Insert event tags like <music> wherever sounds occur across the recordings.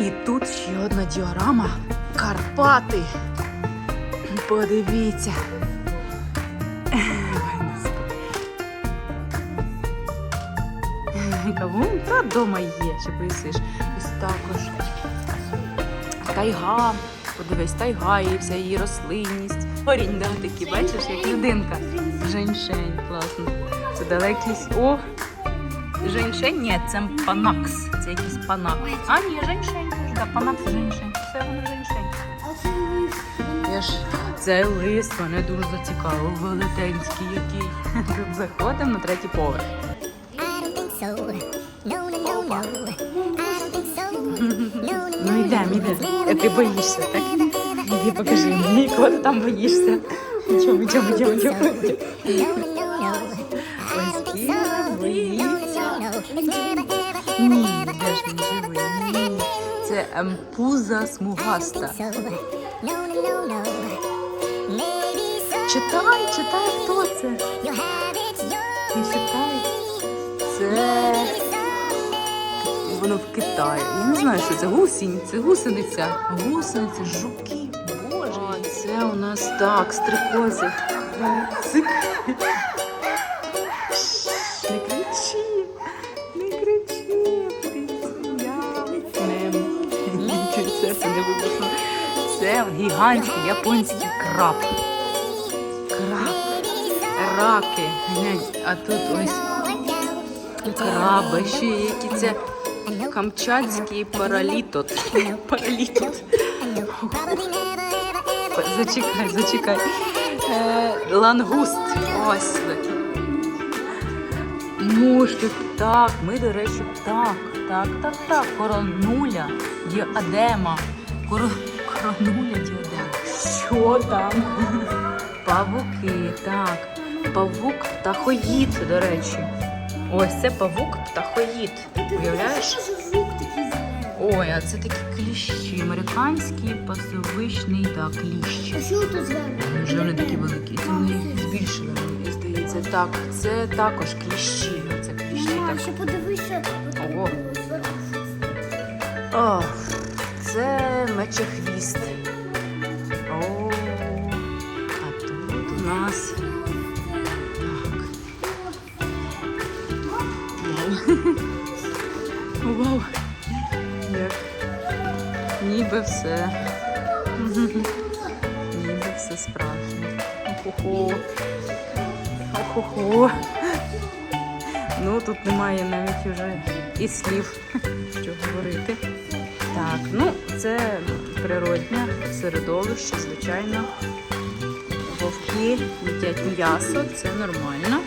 І тут ще одна діорама Карпати. Подивіться. Кавун та вдома є, чи поїсиш. Ось також тайга. Подивись, тайга і вся її рослинність. Корінь, да, такий, бачиш, як людинка. Женьшень, класно. Це далекий. с- О! Женьшень? Ні, це панакс. Це якийсь панак. А, ні, женьшень. Да, панакс женьшень. Все воно женьшень. Я ж цей лист мене дуже зацікавив. Велетенський який. Тут <laughs> заходимо на третій поверх. Ну йдемо, йдемо. Ти боїшся, так? Іди покажи мені, кого ти там боїшся. Йдемо, йдемо, йдемо, йдемо. Ось. No, боїться. Ні, де ж він живий? Емпуза смугаста. Читай, читай, хто це. Ти читай. Це воно в Китаї. Я не знаю, що це гусінь, це гусениця. Гусениця, жуки. Боже, це у нас так, стрикози. Цик. Серце не вибухло. Це гігантський японський краб. Краб. Раки. А тут ось краби, ще які це камчатський паралітот. Паралітот. Зачекай, зачекай. Е, лангуст. Ось. Мушлик. Так, ми, до речі, так, так, так, так. Коронуля, діадема. Коро... Коронуля, діадема. Що там? Павуки, так. Павук птахоїд, до речі. Ось це павук птахоїд. Уявляєш? Ой, а це такі кліщі. Американський пасовищний да, кліщ. А що тут зверху? Вже вони такі великі. Це вони їх збільшили, мені здається. Так, це також кліщі. Це кліщі Мама, так. ще подивися. Ого. О, це мечехвіст. О, а тут у нас. Так. Вау. Вау. Як ніби все. Ніби все справжнє. Охо-хо. Охо-хо. Ну, тут немає навіть уже і слів, що говорити. Так, ну це природне середовище, звичайно. Вовки їдять м'ясо, це нормально.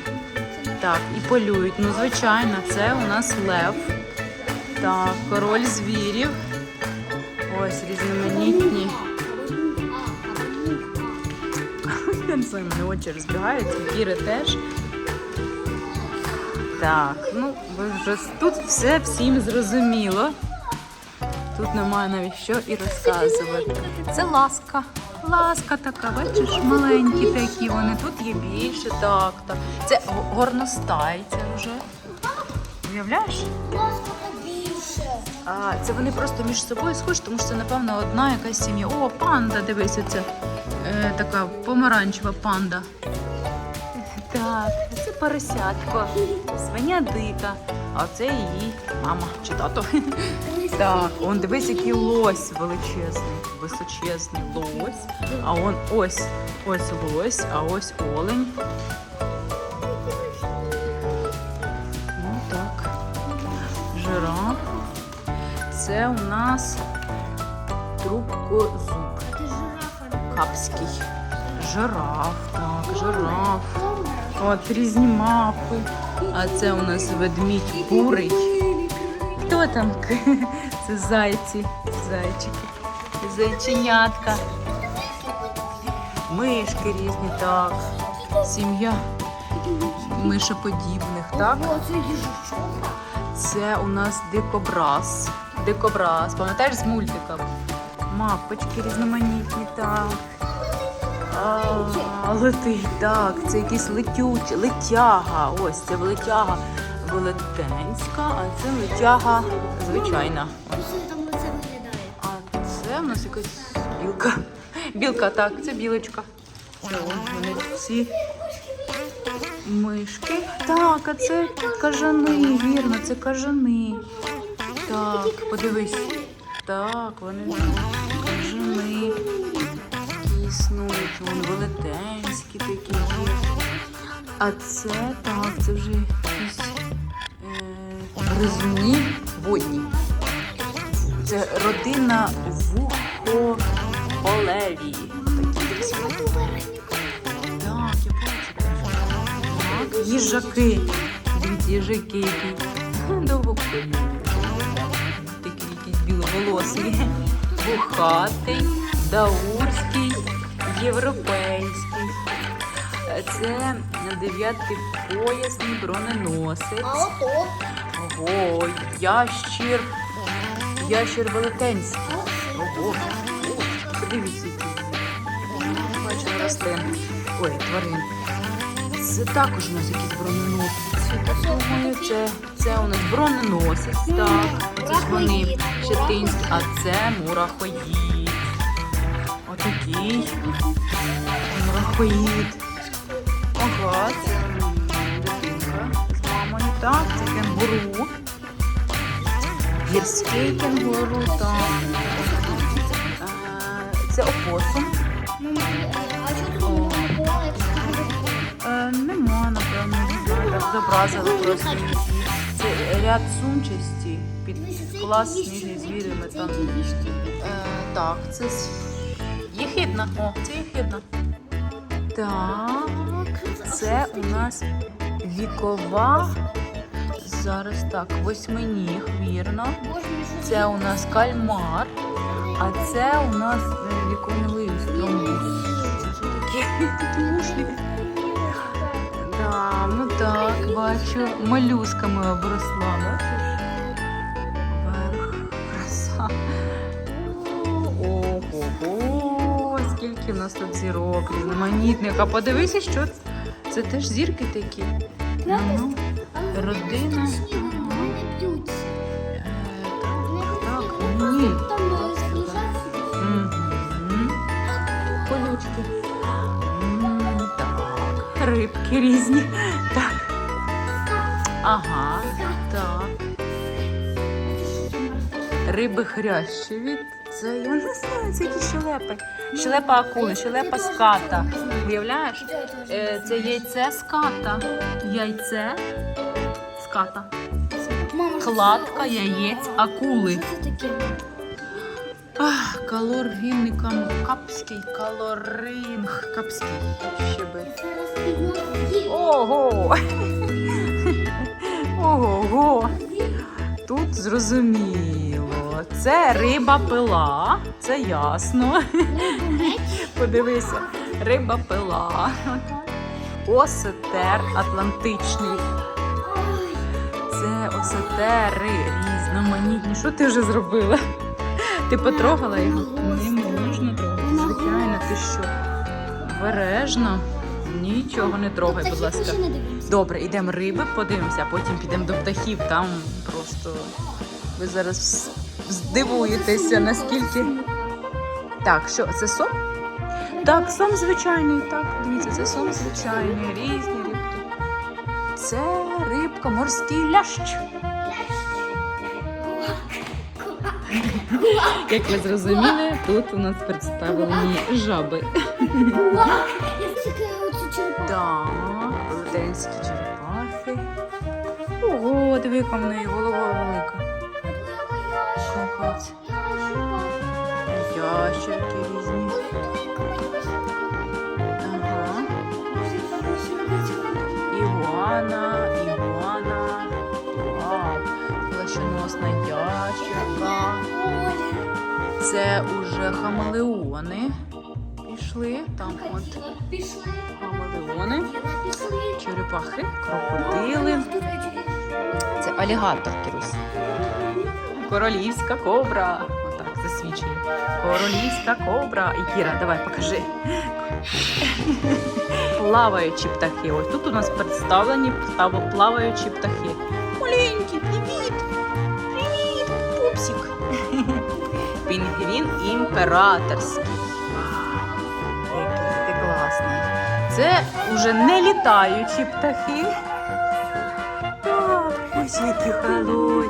Так, і полюють. Ну, звичайно, це у нас лев. Так, король звірів. Ось різноманітні. <laughs> Не знаю, мене очі розбігаються, Кіри теж. Так, ну вже тут все всім зрозуміло. Тут немає навіть що і розказувати. Це ласка. Ласка така, бачиш, маленькі такі вони. Тут є більше, так, так. Це го- горностай, це вже. Уявляєш? А, це вони просто між собою схожі, тому що це, напевно, одна якась сім'я. О, панда, дивись, оце е, така помаранчева панда. Так, це поросятко, свиня дика, а це її мама чи тато. Так, он дивись, який лось величезний, височезний лось. А он ось, ось лось, а ось олень. Ну так. Жираф. Це у нас трубкозуб. Капський. Жираф, так, жираф. От різні мапи. А це у нас ведмідь бурий. Там? <laughs> Це зайці, зайчики, зайченятка. Мишки різні, так. Сім'я мишоподібних, так? Це у нас дикобраз. Дикобраз. Пам'ятаєш з мультика? Мапочки різноманітні, так. А, летить, так. Це якийсь летючий, летяга. Ось це летяга велетенська, а це летяга звичайна. Там лице виглядає. нас якась білка. Білка, так, це білочка. Це ось вони всі мишки. Так, а це кажани, вірно, це кажани. Так, подивись. Так, вони кажани. Існують. Вони велетенські такі. А це так, це вже гризуні водні. Це родина вухополеві. Їжаки. Дивіться, їжаки які. <laughs> Довгополі. Такі якісь біловолосі. Даурський, європейський. Це дев'ятий поясний броненосець. Ого, ящір. Ящір велетенський. Ого, подивіться, які. Бачила рослин. Ой, тварин. Це також у нас якісь броненосець. Це, це у нас броненосець, так. Це ж вони щетинські, а це мурахоїд. Отакий. Мурахоїд. Ага, це. Так, це кенгуру. Гірський кенгуру, так. Це опосум. Е, нема, напевно, так зобразили просто. Це ряд сумчасті під клас сніжні звірі метан. Е, так, це єхидна. О, це єхидна. Так, це у нас вікова. Зараз так, восьминіг, вірно. Це у нас кальмар, а це у нас віконний стромбус. Це? Такі. Да, ну так, бачу, молюсками обросла. Верх, краса. Ого, скільки в нас тут зірок, різноманітних. А подивися, що це. Це теж зірки такі. Ну, родина. Е, Так, ні. Колючки. Рибки різні. Так. Ага. Так. Риби хрящеві. Це я не знаю, це які щелепи. Щелепа акули, щелепа ската. Уявляєш? Е, Це яйце ската. Яйце що Кладка яєць акули. Що це таке? Ах, калоргінникам капський, калоринг капський. Ще би. Ого! Ого! Тут зрозуміло. Це риба пила, це ясно. Подивися, риба пила. Осетер атлантичний. Це осетери різноманітні. Що ти вже зробила? Ти потрогала його? Не можна трогати. Звичайно, ти що? Обережно. Нічого не трогай, будь ласка. Добре, йдемо риби, подивимося, а потім підемо до птахів. Там просто ви зараз здивуєтеся, наскільки. Так, що це сом? Так, сом звичайний. Так, дивіться, це сом звичайний, різні. Це рибка, морський лящ. Як ви зрозуміли, тут у нас представлені жаби. Так, велетенські черепахи. Ого, диви, яка в неї голова велика. Ігуана, ігуана. Плащоносна ящерка. Це уже хамелеони. Пішли. Там от хамелеони. Черепахи, крокодили. Це алігатор, Кірусь. Королівська кобра. Отак засвідчує. Королівська кобра. І Кіра, давай покажи. Плаваючі птахи. Ось тут у нас представлені плаваючі птахи. Маленький, привіт! Привіт, пупсик! <laughs> Пінгвін імператорський. Який ти класний. Це вже не літаючі птахи. Так, ось які хороші.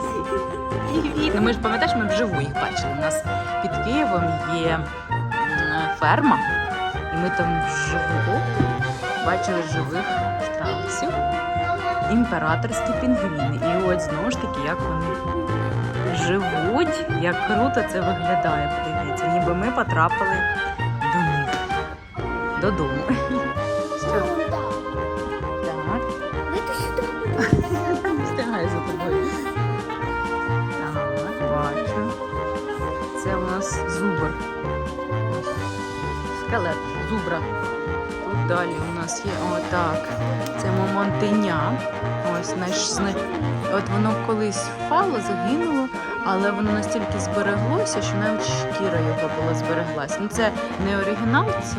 Привіт. Ну, ми ж пам'ятаєш, ми вживу їх бачили. У нас під Києвом є ферма, і ми там вживу бачили живих страусів. Імператорські пінгвіни. І от знову ж таки, як вони живуть, як круто це виглядає. Подивіться, ніби ми потрапили до них додому. Є отак. Це момонтеня. Ось наш От воно колись впало, загинуло, але воно настільки збереглося, що навіть шкіра його була збереглася. Ну це не оригінал, це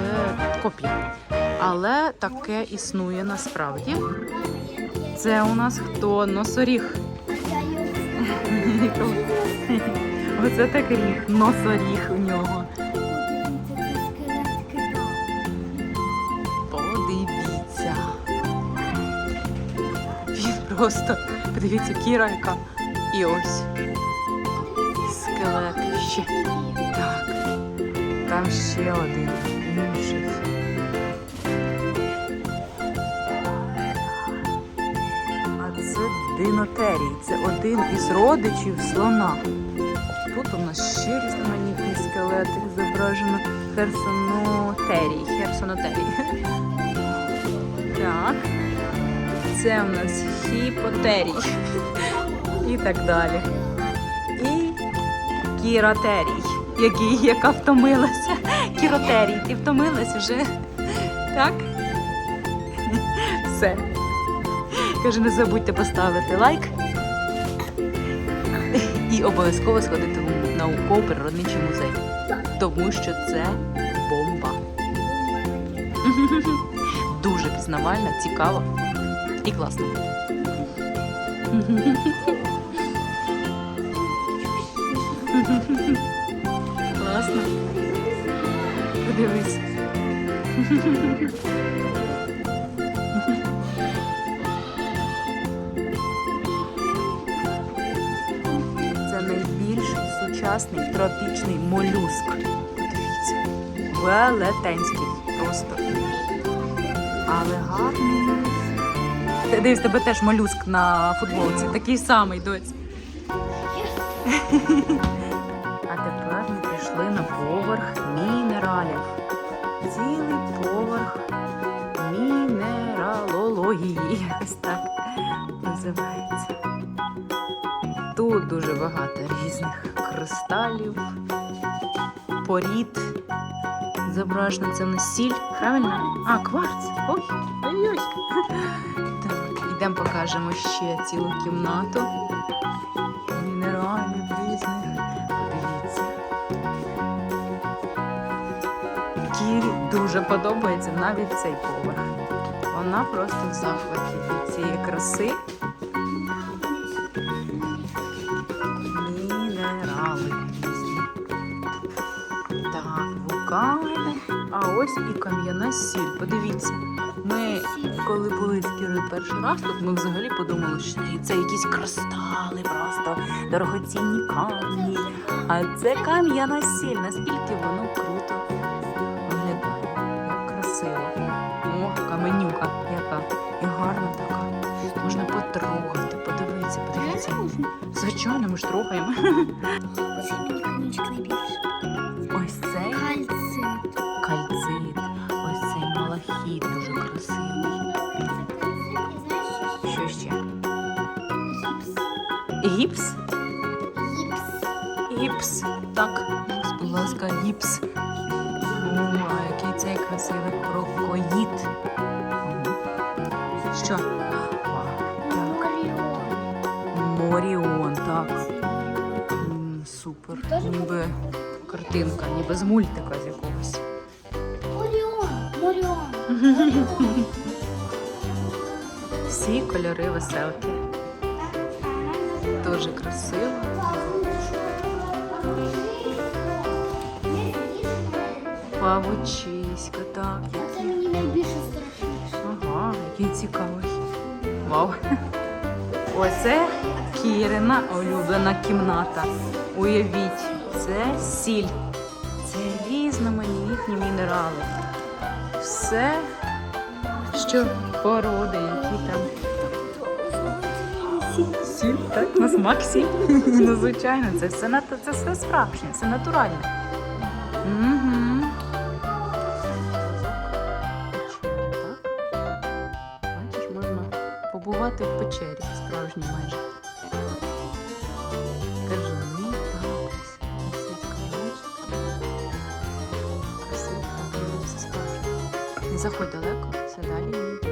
копія. Але таке існує насправді. Це у нас хто? Носоріг. <laughs> Оце так ріг, носоріг у нього. Просто, подивіться, кіра. І ось. Скелетище. Так. Там ще один. А це динотерій. Це один із родичів слона. Тут у нас ще різноманітні скелети зображено херсонотерій. Херсонотерій. Так. Це у нас хіпотерій. І так далі. І кіротерій, який, яка втомилася. Кіротерій, ти втомилась вже? Так? Все. Каже, не забудьте поставити лайк. І обов'язково сходити в науково-природничий музей. Тому що це бомба. Дуже пізнавальна, цікава і класна. Класно. Подивись. Це найбільш сучасний тропічний молюск. Подивіться. Велетенський просто. Але гарний. Ти дивись, тебе теж молюск на футболці. Такий самий доць. <laughs> А тепер ми пішли на поверх мінералів. Цілий поверх мінералології. <laughs> Ось так називається. Тут дуже багато різних кристалів, порід. Зображено це в нас сіль, правильно? А, кварц. Ой, ой-ой. Йдемо покажемо ще цілу кімнату. Мінералів різних. Подивіться. Кірі дуже подобається навіть цей поверх. Вона просто в захваті від цієї краси. Мінерали. Так, вулкани. А ось і кам'яна сіль. Подивіться. Ми, коли були з Кірою перший раз, тут ми взагалі подумали, що це якісь кристали, просто дорогоцінні камні. А це кам'яна сіль. Наскільки воно круто виглядає. Красиво. О, каменюка яка. І гарна така. Можна потрогати, подивитися, подивіться. Звичайно, ми ж трогаємо. Оце Гіпс? Гіпс. Гіпс. Так, будь ласка, гіпс. О, який цей красивий крокоїд. Що? Моріон, так. М, Супер. Ніби картинка, ніби з мультика з якогось. Оріон. Моріон. Всі кольори веселки. Дуже красиво. Павучиська, так. Це мені найбільше страшніше. Ага, який цікавий. Вау. Оце Кірина улюблена кімната. Уявіть, це сіль. Це різноманітні мінерали. Все, що породи, які там. Сіль, так, на смак сіль. <laughs> Ну, звичайно, це все, це все справжнє, це натуральне. Угу. Бачиш, можна побувати в печері справжній майже. Кажани, так, все справжнє. Не заходь далеко, все далі,